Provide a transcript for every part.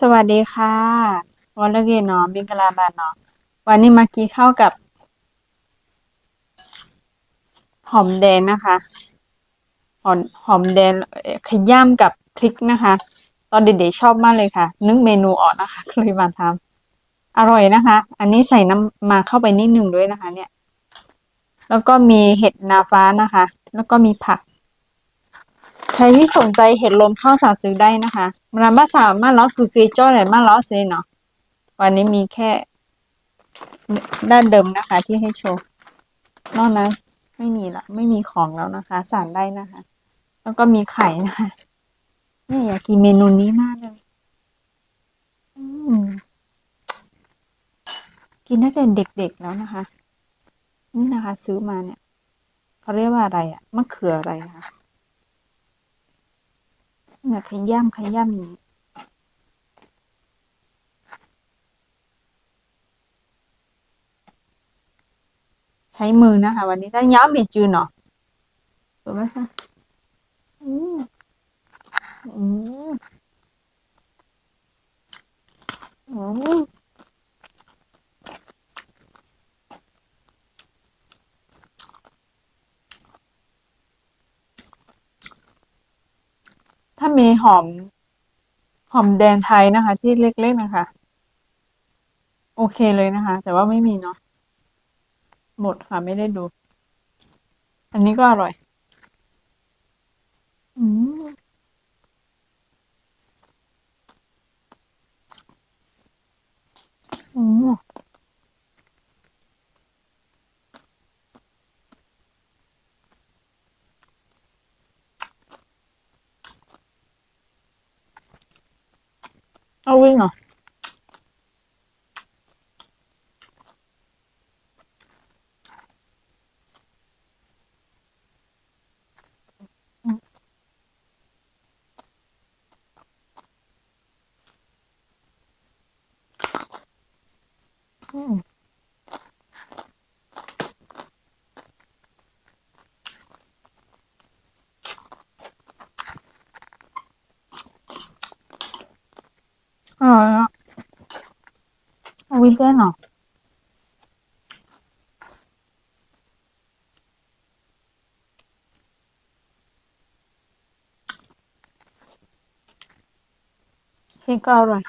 สวัสดีค่ะวอลเลเกเนาะบิงกะลาบานเนาะวันนี้มากินข้าวกับ หอมแดงนะคะ หอมหอมแดงขย้ำกับพริกนะคะ ตอนเด็กๆชอบมากเลยค่ะ นึกเมนูออกนะคะเลยมาทำอร่อยนะคะ อันนี้ใส่น้ำมาเข้าไปนิดหนึ่งด้วยนะคะ เนี่ย แล้วก็มีเห็ดนาฟ้านะคะ แล้วก็มีผัก ใครที่สนใจเห็ดลมข้าสั่งซื้อได้นะคะร้านบ้าสามารถล้อคือเกยจ้อไหนมาล้อเซเนาะวันนี้มีแค่ ด้านเดิมนะคะ ที่ให้โชว์ นอกนั้นไม่มีละ ไม่มีของแล้วนะคะสั่งได้นะคะ แล้วก็มีไข่นะคะนี่อยากกินเมนูนี้มากเลยกินตั้งแต่เด็กๆแล้วนะคะ นี่นะคะ ซื้อมาเนี่ยเขาเรียกว่าอะไรอะมะเขืออะไรนะคะ เนี่ยขย่ำขย่ำอย่างนี้ใช้มือนะคะ วันนี้ถ้าย้ำเบียจืนเนาะถูกไหมคะอืมอืมอืมถ้า มีหอม หอมแดนไทยนะคะ ที่เล็กๆนะคะ โอเคเลยนะคะ แต่ว่าไม่มีเนาะหมดค่ะไม่ได้ดู อันนี้ก็อร่อย อืมอืม เอาวิ่งเหรออืมอืม อร่อยอะเอาวิ่งได้เหรอพริกก็อร่อย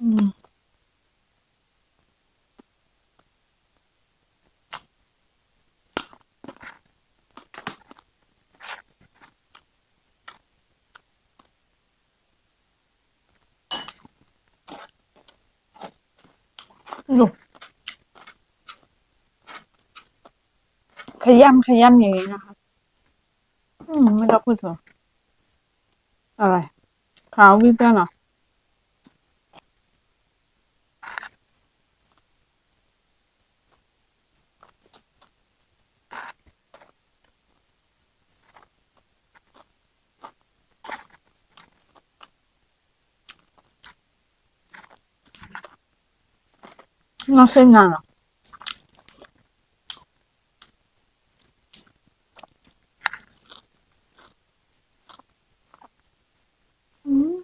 อืมลูก ขย่ำขย่ำอย่างนี้นะคะ อืม ไม่รับพูดเหรออะไรขาววิ่งได้เหรอ น่าเส้นนานเหรออืม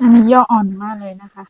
อันนี้ย่ออ่อนมากเลยนะคะ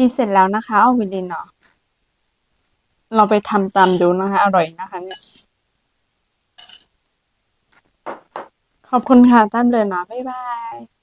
กินเสร็จแล้วนะคะเอาวิลินเนาะเราไปทำตามดูนะคะ อร่อยนะคะเนี่ย ขอบคุณค่ะตั้มเลยนะ บ๊ายบาย